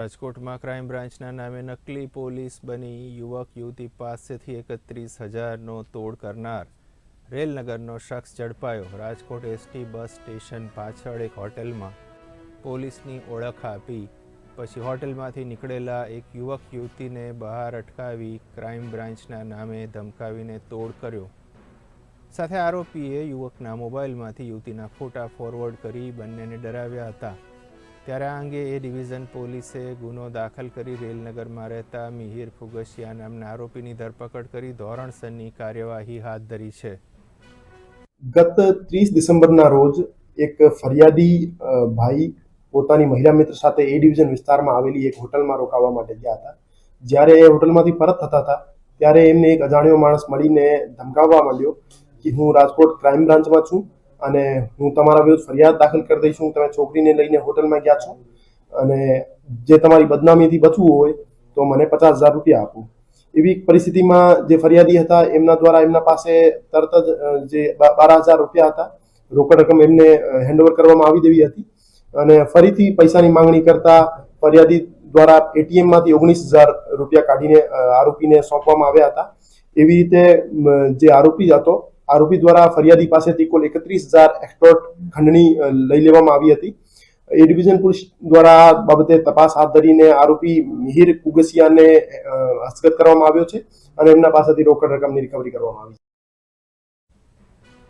રાજકોટમાં ક્રાઇમ બ્રાન્ચના નામે નકલી પોલીસ બની યુવક યુવતી પાસેથી એકત્રીસ હજારનો તોડ કરનાર. રેલનગરનો શખ્સ ઝડપાયો. રાજકોટ એસટી બસ સ્ટેશન પાછળ એક હોટેલમાં પોલીસની ઓળખ આપી. પછી હોટેલમાંથી નીકળેલા એક યુવક યુવતીને બહાર અટકાવી ક્રાઇમ બ્રાન્ચના નામે ધમકાવીને તોડ કર્યો. સાથે આરોપીએ યુવકના મોબાઈલમાંથી યુવતીના ફોટા ફોરવર્ડ કરી બંનેને ડરાવ્યા હતા. ત્યારે આ અંગે એ ડિવિઝન પોલીસે ગુનો દાખલ કરી રેલનગરમાં રહેતા મિહિર ફુગસિયા નામના આરોપીની ધરપકડ કરી ધોરણસરની કાર્યવાહી હાથ ધરી છે. ગત ત્રીસ ડિસેમ્બરના રોજ એક ફરિયાદી ભાઈ પોતાની મહિલા મિત્ર સાથે એ ડિવિઝન વિસ્તારમાં આવેલી એક હોટલમાં રોકાવા માટે ગયા હતા. જ્યારે એ હોટલમાંથી પરત થતા હતા, ત્યારે એમને એક અજાણ્યો માણસ મળીને ધમકાવવા માંડ્યો કે હું રાજકોટ ક્રાઇમ બ્રાન્ચમાં છું. અને હું તમારા વિરુદ્ધ ફરિયાદ દાખલ કરી દઈશું. તમે છોકરીને લઈને હોટલમાં ગયા છો. અને જે તમારી બદનામીથી બચવું હોય તો મને પચાસ હજાર રૂપિયા આપો. એવી પરિસ્થિતિમાં જે ફરિયાદી હતા, એમના દ્વારા એમના પાસે તરત જ જે બાર હજાર રૂપિયા હતા, રોકડ રકમ એમને હેન્ડઓવર કરવામાં આવી દેવી હતી. અને ફરીથી પૈસાની માંગણી કરતા ફરિયાદી દ્વારા એટીએમમાંથી ઓગણીસ હજાર રૂપિયા કાઢીને આરોપીને સોંપવામાં આવ્યા હતા. એવી રીતે જે આરોપી હતો આરોપી દ્વારા ફરિયાદી પાસેથી કુલ એકત્રીસ હજાર એક્સપોર્ટ ખંડણી લઈ લેવામાં આવી હતી. એ ડિવિઝન પોલીસ દ્વારા બાબતે તપાસ હાથ ધરીને આરોપી મિહિર કુગસિયાને હસ્તગત કરવામાં આવ્યો છે અને એમના પાસેથી રોકડ રકમની રિકવરી કરવામાં આવી છે.